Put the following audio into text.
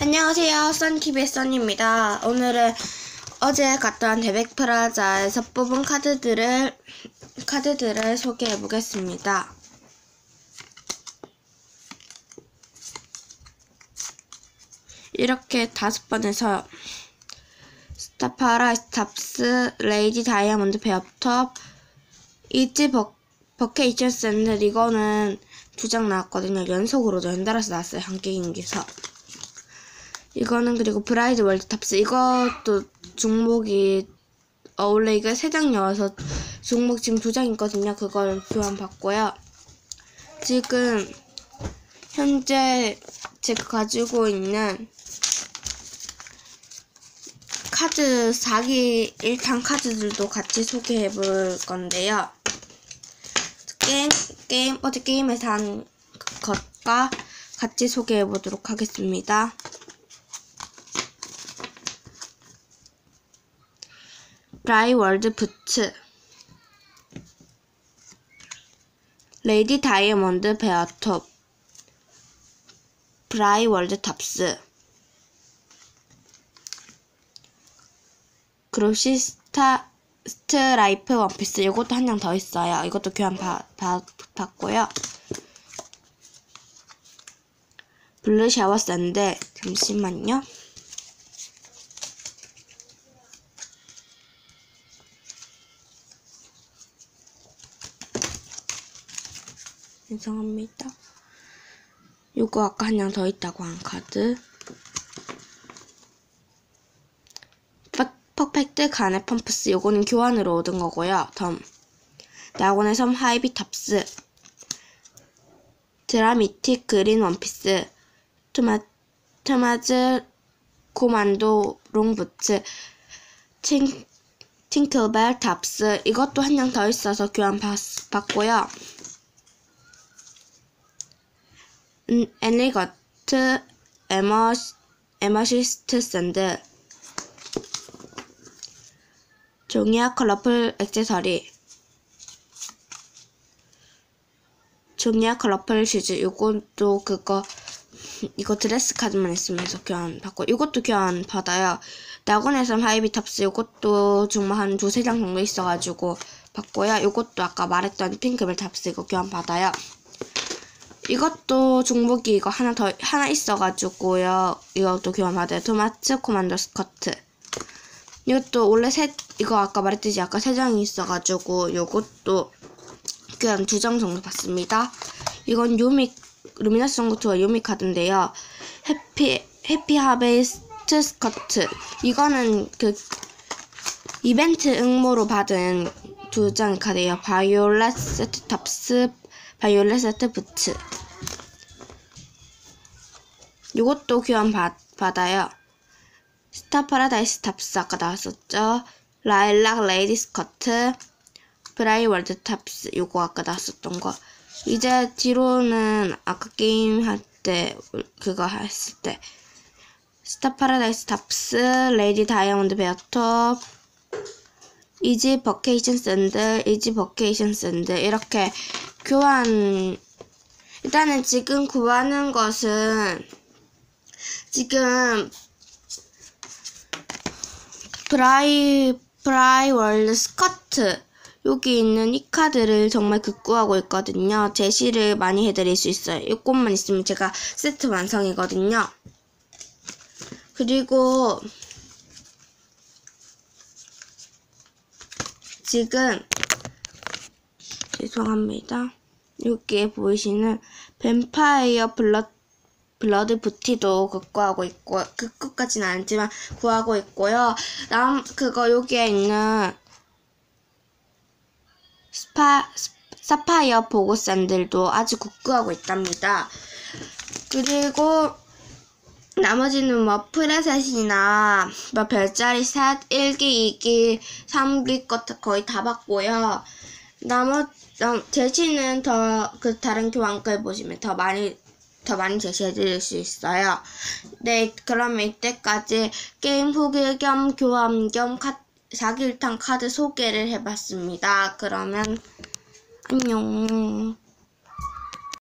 안녕하세요. 썬TV의 썬입니다. 오늘은 어제 갔던 데백 프라자에서 뽑은 카드들을 카드들을 소개해 보겠습니다. 이렇게 다섯 번에서 스타파라 스탑스 레이디 다이아몬드 베어톱 이지 버, 버케이션 샌들 이거는 두 장 나왔거든요. 연속으로 연달아서 나왔어요. 한 게임기에서. 이거는 그리고 브라이드 월드 탑스 이것도 종목이 어, 원래 이거 세장 나와서 종목 지금 두 장 있거든요. 그걸 교환 받고요. 지금 현재 제가 가지고 있는 카드 4기 1탄 카드들도 같이 소개해 볼 건데요. 게임, 게임, 어제 게임에서 한 것과 같이 소개해 보도록 하겠습니다. 라이 월드 부츠 레이디 다이아몬드 베어톱 브라이 월드 탑스 그로시 스타 스트라이프 원피스 이것도 한 장 더 있어요. 이것도 교환 바, 바, 받고요. 블루 샤워 샌드 잠시만요. 죄송합니다. 요거 아까 한 장 더 있다고 한 카드. 퍼펙트 가네 펌프스 요거는 교환으로 얻은 거고요. 다음 나곤의 섬 하이비 탑스 드라미틱 그린 원피스 토마, 토마즈 코만도 롱부츠 팅, 팅클벨 탑스 이것도 한 장 더 있어서 교환 받, 받고요. 애니거트 에머, 에머시스트 샌드. 종이와 컬러풀 액세서리. 종이와 컬러풀 슈즈. 이것도 그거 이거 드레스 카드만 있으면서 교환 받고 이것도 교환 받아요. 나곤에서 하이비 탑스. 이것도 정말 한 두세 장 정도 있어가지고 받고요. 이것도 아까 말했던 핑크벨 탑스 이거 교환 받아요 이것도 종목이 이거 하나 더 하나 있어가지고요 이것도 교환 받아요 토마츠 코만도 스커트 이것도 원래 셋 이거 아까 말했듯이 아까 세 장이 있어가지고 요것도 그냥 두장 정도 봤습니다. 이건 요미 루미나스 정구투와 요미 카드인데요. 해피 해피 하베스트 스커트 이거는 그 이벤트 응모로 받은 두 장 카드예요. 바이올렛 세트 탑스 바이올렛 세트 부츠 이것도 교환 받, 받아요. 스타 파라다이스 탑스 아까 나왔었죠. 라일락 레이디 스커트, 브라이 월드 탑스 요거 아까 나왔었던 거. 이제 뒤로는 아까 게임 할 때 그거 했을 때 스타 파라다이스 탑스, 레이디 다이아몬드 베어톱, 이지 버케이션 샌드, 이지 버케이션 샌드 이렇게 교환 일단은 지금 구하는 것은 지금 브라이 브라이 월드 스커트 여기 있는 이 카드를 정말 극구하고 있거든요. 제시를 많이 해드릴 수 있어요. 이것만 있으면 제가 세트 완성이거든요. 그리고 지금 죄송합니다. 여기에 보이시는 뱀파이어 블러 블러드 부티도 극구하고 있고 극구까지는 아니지만 구하고 있고요. 남 그거 여기에 있는 스파 사파이어 보고 샌들도 아직 극구하고 있답니다. 그리고 나머지는 뭐 프레셋이나 뭐 별자리 셋, 1기, 2기, 3기 것 거의 다 봤고요. 나머 제시는 더 그 다른 교환글 보시면 더 많이 더 많이 제시해 드릴 수 있어요. 네, 그럼 이때까지 게임 후기 겸 교환 겸 카, 4기 1탄 카드 소개를 해봤습니다. 그러면 안녕.